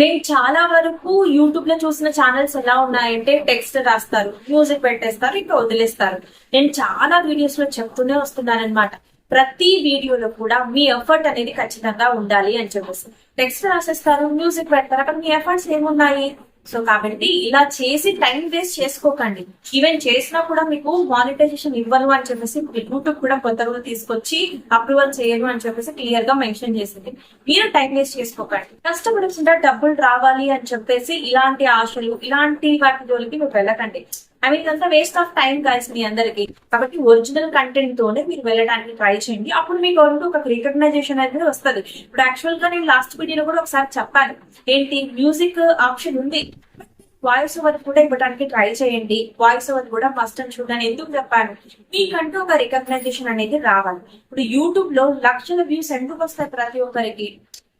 నేను చాలా వరకు యూట్యూబ్లో చూసిన ఛానల్స్ ఎలా ఉన్నాయంటే టెక్స్ట్ రాస్తారు మ్యూజిక్ పెట్టేస్తారు ఇంకా వదిలేస్తారు. నేను చాలా వీడియోస్లో చెప్తూనే వస్తున్నానమాట ప్రతి వీడియోలో కూడా మీ ఎఫర్ట్ అనేది ఖచ్చితంగా ఉండాలి అని చెప్పేసి. టెక్స్ట్ రాసేస్తారు మ్యూజిక్ పెడతారు అక్కడ మీ ఎఫర్ట్స్ ఏమున్నాయి? సో కాబట్టి ఇలా చేసి టైం వేస్ట్ చేసుకోకండి. ఈవెన్ చేసినా కూడా మీకు మానిటైజేషన్ ఇవ్వను అని చెప్పేసి యూట్యూబ్ కూడా కొత్త రూల్ తీసుకొచ్చి అప్రూవల్ చేయను అని చెప్పేసి క్లియర్గా మెన్షన్ చేసింది. మీరు టైం వేస్ట్ చేసుకోకండి. కష్టపడి డబ్బులు రావాలి అని చెప్పేసి ఇలాంటి ఆశలు ఇలాంటి వాటి జోలికి మీరు వెళ్ళకండి. ఐ మీన్ ఇదంతా వేస్ట్ ఆఫ్ టైం గైస్ మీ అందరికి. కాబట్టి ఒరిజినల్ కంటెంట్ తోనే మీరు వెళ్ళడానికి ట్రై చేయండి. అప్పుడు మీకు అంటూ ఒక రికగ్నైజేషన్ అనేది వస్తుంది. ఇప్పుడు యాక్చువల్గా నేను లాస్ట్ వీడియోలో కూడా ఒకసారి చెప్పాను. ఏంటి? మ్యూజిక్ ఆప్షన్ ఉంది. వాయిస్ ఓవర్ కూడా ఇవ్వడానికి ట్రై చేయండి. వాయిస్ ఓవర్ కూడా మస్ట్ అని చూడని ఎందుకు చెప్పాను? మీకంటూ ఒక రికగ్నైజేషన్ అనేది రావాలి. ఇప్పుడు యూట్యూబ్లో లక్షల వ్యూస్ ఎందుకు వస్తాయి ప్రతి ఒక్కరికి?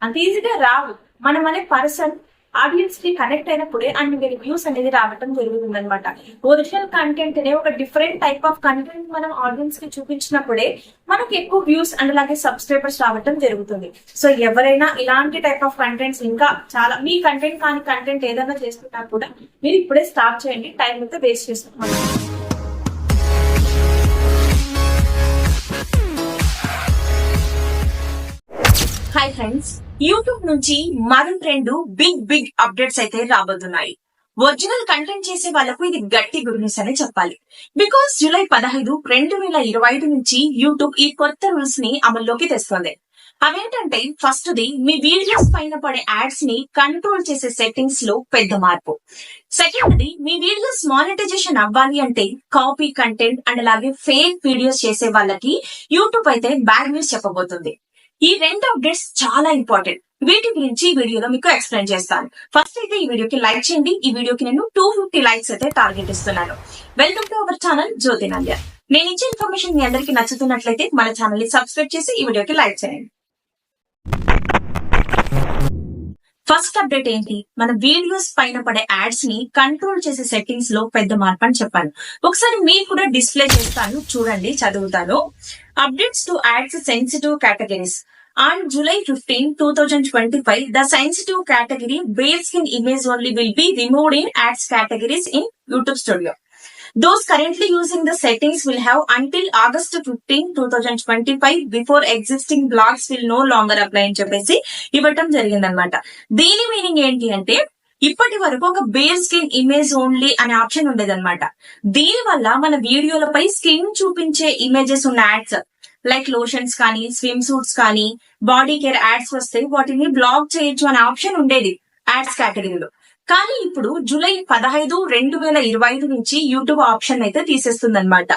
అంత ఈజీగా రావు. మనం అనే పర్సన్ ఆడియన్స్కి కనెక్ట్ అయినప్పుడే అండ్ మీరు వ్యూస్ అనేది రావటం జరుగుతుంది అనమాట ఒరిజినల్ కంటెంట్ అనే ఒక డిఫరెంట్ టైప్ ఆఫ్ కంటెంట్ మనం ఆడియన్స్కి చూపించినప్పుడే మనకి ఎక్కువ వ్యూస్ అండ్ అలాగే సబ్స్క్రైబర్స్ రావటం జరుగుతుంది. సో ఎవరైనా ఇలాంటి టైప్ ఆఫ్ కంటెంట్స్ ఇంకా చాలా మీ కంటెంట్ కానీ కంటెంట్ ఏదైనా చేస్తున్నప్పుడు కూడా మీరు ఇప్పుడే స్టార్ట్ చేయండి. టైం అయితే వేస్ట్ చేసుకోండి హాయ్ ఫ్రెండ్స్ యూట్యూబ్ నుంచి మరో రెండు బిగ్ బిగ్ అప్డేట్స్ అయితే రాబోతున్నాయి. ఒరిజినల్ కంటెంట్ చేసే వాళ్ళకు ఇది గట్టి గుడ్ న్యూస్ అని చెప్పాలి. బికాస్ జూలై పదహైదు రెండు వేల ఇరవై ఐదు నుంచి యూట్యూబ్ ఈ కొత్త రూల్స్ని అమల్లోకి తెస్తుంది. అవేంటంటే ఫస్ట్ ది మీ వీడియోస్ పైన పడే యాడ్స్ని కంట్రోల్ చేసే సెట్టింగ్స్లో పెద్ద మార్పు. సెకండ్ ది మీ వీడియోస్ మానిటైజేషన్ అవ్వాలి అంటే కాపీ కంటెంట్ అండ్ అలాగే ఫేక్ వీడియోస్ చేసే వాళ్ళకి యూట్యూబ్ అయితే బ్యాడ్ న్యూస్ చెప్పబోతుంది. ఈ రెండు అప్డేట్స్ చాలా ఇంపార్టెంట్ వీటి గురించి ఈ వీడియోలో మీకు ఎక్స్ప్లెయిన్ చేస్తాను. ఫస్ట్ అయితే ఈ వీడియోకి లైక్ చేయండి. ఈ వీడియోకి నేను టూ ఫిఫ్టీ లైక్స్ అయితే టార్గెట్ ఇస్తున్నాను. Welcome to our channel Jyothi Nandya నేను ఇచ్చే ఇన్ఫర్మేషన్ మీ అందరికి నచ్చుతున్నట్లయితే మన ఛానల్ని సబ్స్క్రైబ్ చేసి ఈ వీడియోకి లైక్ చేయండి. ఫస్ట్ అప్డేట్ ఏంటి? మన వీడియోస్ పైన పడే యాడ్స్ని కంట్రోల్ చేసే సెట్టింగ్స్లో పెద్ద మార్పు అని చెప్పాను ఒకసారి మీకు కూడా డిస్ప్లే చేస్తాను చూడండి చదువుతాను. Updates to ads sensitive categories On July 15, 2025, the sensitive category bare skin image only will be removed in ads categories in YouTube Studio Those currently using the settings will have until August 15, 2025 before existing blocks will no longer apply అని చెప్పేసి ఇవ్వటం జరిగిందనమాట దీని meaning ఏంటి అంటే ఇప్పటి వరకు ఒక బేర్ స్కిన్ ఇమేజ్ ఓన్లీ అనే ఆప్షన్ ఉండేదన్నమాట. దీని వల్ల మన వీడియోలపై స్కిన్ చూపించే ఇమేజెస్ ఉన్న యాడ్స్ లైక్ లోషన్స్ కానీ స్విమ్ సూట్స్ కానీ బాడీ కేర్ యాడ్స్ వస్తే వాటిని బ్లాక్ చేయొచ్చు అనే ఆప్షన్ ఉండేది యాడ్స్ కేటగిరీలో కానీ ఇప్పుడు జూలై పదహైదు రెండు వేల ఇరవై ఐదు నుంచి యూట్యూబ్ ఆప్షన్ అయితే తీసేస్తుంది అనమాట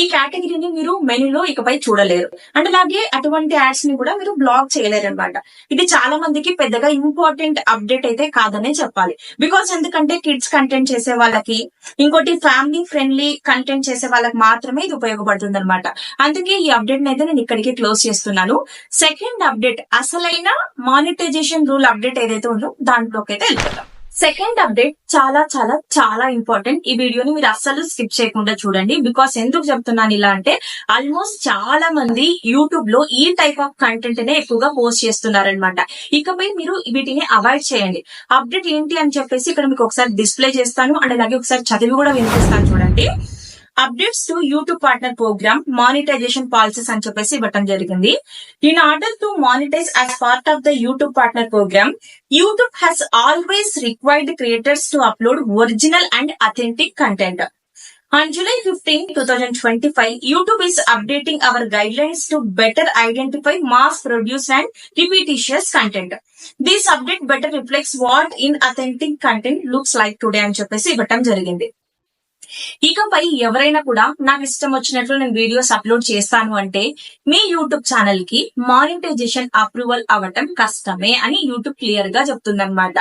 ఈ కేటగిరీని మీరు మెనూలో ఇకపై చూడలేరు. అండ్ అలాగే అటువంటి యాడ్స్ని కూడా మీరు బ్లాక్ చేయలేరు అనమాట ఇది చాలా మందికి పెద్దగా ఇంపార్టెంట్ అప్డేట్ అయితే కాదనే చెప్పాలి. బికాస్ ఎందుకంటే కిడ్స్ కంటెంట్ చేసే వాళ్ళకి ఇంకోటి ఫ్యామిలీ ఫ్రెండ్లీ కంటెంట్ చేసే వాళ్ళకి మాత్రమే ఇది ఉపయోగపడుతుంది అనమాట అందుకే ఈ అప్డేట్ అయితే నేను ఇక్కడికి క్లోజ్ చేస్తున్నాను. సెకండ్ అప్డేట్ అసలైన మానిటైజేషన్ రూల్ అప్డేట్ ఏదైతే ఉందో దాంట్లోకి అయితే వెళ్ళిపోతాం సెకండ్ అప్డేట్ చాలా చాలా చాలా ఇంపార్టెంట్ ఈ వీడియోని మీరు అస్సలు స్కిప్ చేయకుండా చూడండి బికాస్ ఎందుకు చెప్తున్నాను ఇలా అంటే ఆల్మోస్ట్ చాలా మంది యూట్యూబ్లో ఈ టైప్ ఆఫ్ కంటెంట్ నే ఎక్కువగా పోస్ట్ చేస్తున్నారనమాట ఇకపై మీరు వీటిని అవాయిడ్ చేయండి. అప్డేట్ ఏంటి అని చెప్పేసి ఇక్కడ మీకు ఒకసారి డిస్ప్లే చేస్తాను. అండ్ అలాగే ఒకసారి చదివి కూడా వినిపిస్తాను చూడండి. Updates to YouTube partner program monetization policies అని చెప్పేసి ఇవ్వటం జరిగింది in order to monetize as part of the YouTube partner program YouTube has always required creators to upload original and authentic content On July 15, 2025, YouTube is updating our guidelines to better identify mass produced and repetitious content. This update better reflects what inauthentic content looks like today అని చెప్పేసి ఇవ్వటం జరిగింది ఇకపై ఎవరైనా కూడా నాకు ఇష్టం వచ్చినట్లు నేను వీడియోస్ అప్లోడ్ చేస్తాను అంటే మీ యూట్యూబ్ ఛానల్కి మానిటైజేషన్ అప్రూవల్ అవ్వటం కష్టమే అని యూట్యూబ్ క్లియర్గా చెప్తుందన్నమాట.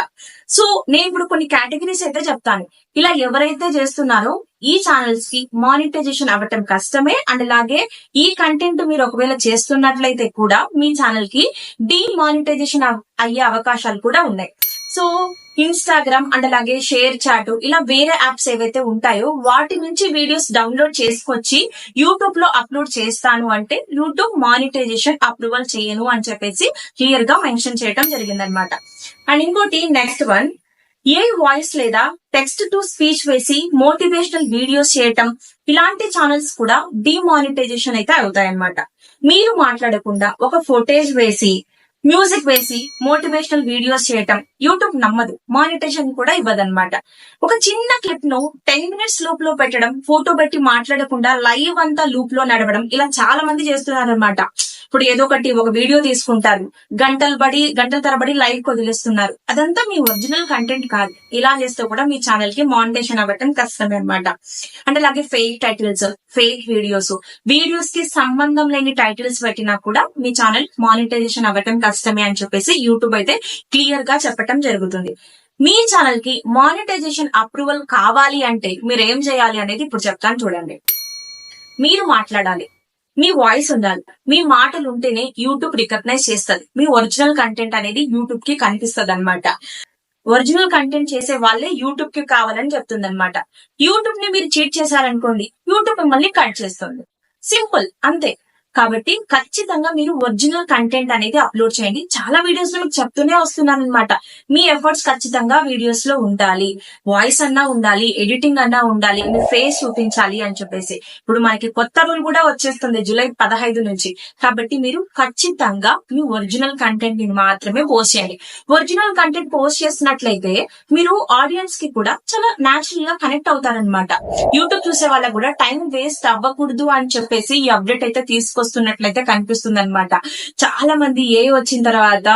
సో నేను ఇప్పుడు కొన్ని కేటగిరీస్ అయితే చెప్తాను. ఇలా ఎవరైతే చేస్తున్నారో ఈ ఛానల్స్కి మానిటైజేషన్ అవ్వటం కష్టమే అండ్ అలాగే ఈ కంటెంట్ మీరు ఒకవేళ చేస్తున్నట్లయితే కూడా మీ ఛానల్కి డిమానిటైజేషన్ అయ్యే అవకాశాలు కూడా ఉన్నాయి. సో ఇన్స్టాగ్రామ్ అండ్ అలాగే షేర్ చాట్ ఇలా వేరే యాప్స్ ఏవైతే ఉంటాయో వాటి నుంచి వీడియోస్ డౌన్లోడ్ చేసుకొచ్చి యూట్యూబ్లో అప్లోడ్ చేస్తాను అంటే యూట్యూబ్ మానిటైజేషన్ అప్రూవల్ చేయను అని చెప్పేసి క్లియర్గా మెన్షన్ చేయడం జరిగిందనమాట అండ్ ఇంకోటి నెక్స్ట్ వన్ ఏ వాయిస్ లేదా టెక్స్ట్ టు స్పీచ్ వేసి మోటివేషనల్ వీడియోస్ చేయటం ఇలాంటి ఛానల్స్ కూడా డిమానిటైజేషన్ అయితే అవుతాయన్నమాట. మీరు మాట్లాడకుండా ఒక ఫోటేజ్ వేసి మ్యూజిక్ వేసి మోటివేషనల్ వీడియోస్ చేయటం యూట్యూబ్ నమ్మదు మానిటైజేషన్ కూడా ఇవ్వదన్నమాట. ఒక చిన్న క్లిప్ను టెన్ మినిట్స్ లూప్లో పెట్టడం ఫోటో పెట్టి మాట్లాడకుండా లైవ్ అంతా లూప్లో నడవడం ఇలా చాలా మంది చేస్తున్నారనమాట ఇప్పుడు ఏదో ఒకటి ఒక వీడియో తీసుకుంటారు. గంటలు బడి గంటల తరబడి లైవ్ వదిలేస్తున్నారు అదంతా మీ ఒరిజినల్ కంటెంట్ కాదు. ఇలా చేస్తే కూడా మీ ఛానల్కి మానిటేషన్ అవ్వటం కష్టమే అనమాట అంటే అలాగే ఫేక్ టైటిల్స్ ఫేక్ వీడియోస్ వీడియోస్కి సంబంధం లేని టైటిల్స్ పెట్టినా కూడా మీ ఛానల్ మానిటైజేషన్ అవ్వటం కష్టమే అని చెప్పేసి యూట్యూబ్ అయితే క్లియర్గా చెప్పటం జరుగుతుంది. మీ ఛానల్కి మానిటైజేషన్ అప్రూవల్ కావాలి అంటే మీరు ఏం చేయాలి అనేది ఇప్పుడు చెప్తాను చూడండి. మీరు మాట్లాడాలి. మీ వాయిస్ ఉండాలి. మీ మాటలు ఉంటేనే యూట్యూబ్ రికగ్నైజ్ చేస్తుంది. మీ ఒరిజినల్ కంటెంట్ అనేది యూట్యూబ్కి కనిపిస్తుంది అనమాట ఒరిజినల్ కంటెంట్ చేసే వాళ్ళే యూట్యూబ్కి కావాలని చెప్తుంది అనమాట యూట్యూబ్ని మీరు చీట్ చేశారనుకోండి యూట్యూబ్ మిమ్మల్ని కట్ చేస్తుంది. సింపుల్ అంతే. కాబట్టి ఖచ్చితంగా మీరు ఒరిజినల్ కంటెంట్ అనేది అప్లోడ్ చేయండి. చాలా వీడియోస్లో మీకు చెప్తూనే వస్తున్నాను అనమాట మీ ఎఫర్ట్స్ ఖచ్చితంగా వీడియోస్లో ఉండాలి. వాయిస్ అన్నా ఉండాలి ఎడిటింగ్ అన్నా ఉండాలి మీ ఫేస్ చూపించాలి అని చెప్పేసి. ఇప్పుడు మనకి కొత్త రూల్ కూడా వచ్చేస్తుంది జూలై పదహైదు నుంచి. కాబట్టి మీరు ఖచ్చితంగా మీ ఒరిజినల్ కంటెంట్ని మాత్రమే పోస్ట్ చేయండి. ఒరిజినల్ కంటెంట్ పోస్ట్ చేసినట్లయితే మీరు ఆడియన్స్కి కూడా చాలా నాచురల్గా కనెక్ట్ అవుతారనమాట యూట్యూబ్ చూసే వాళ్ళకి కూడా టైం వేస్ట్ అవ్వకూడదు అని చెప్పేసి ఈ అప్డేట్ అయితే వస్తున్నట్లయితే కనిపిస్తుంది అనమాట చాలా మంది ఏ వచ్చిన తర్వాత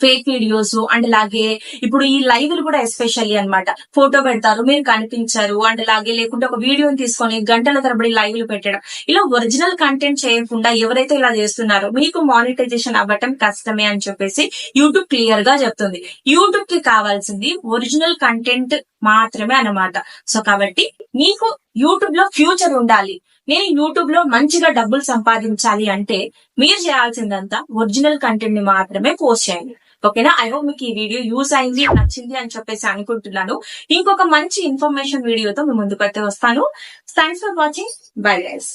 ఫేక్ వీడియోస్ అండ్ అలాగే ఇప్పుడు ఈ లైవ్లు కూడా ఎస్పెషల్లీ అన్నమాట. ఫోటో పెడతారు మీరు కనిపించారు అండ్ అలాగే లేకుంటే ఒక వీడియోని తీసుకొని గంటల తరబడి లైవ్లు పెట్టడం. ఇలా ఒరిజినల్ కంటెంట్ చేయకుండా ఎవరైతే ఇలా చేస్తున్నారో మీకు మానిటైజేషన్ అవ్వటం కష్టమే అని చెప్పేసి యూట్యూబ్ క్లియర్గా చెప్తుంది. యూట్యూబ్కి కావాల్సింది ఒరిజినల్ కంటెంట్ మాత్రమే అన్నమాట. సో కాబట్టి మీకు యూట్యూబ్లో ఫ్యూచర్ ఉండాలి. నేను యూట్యూబ్లో మంచిగా డబ్బులు సంపాదించాలి అంటే మీరు చేయాల్సిందంతా ఒరిజినల్ కంటెంట్ని మాత్రమే పోస్ట్ చేయండి. ఓకేనా ఐ హోప్ మీకు ఈ వీడియో యూజ్ అయింది నచ్చింది అని చెప్పేసి అనుకుంటున్నాను. ఇంకొక మంచి ఇన్ఫర్మేషన్ వీడియోతో మీ ముందుకు అయితే వస్తాను. Thanks for watching bye guys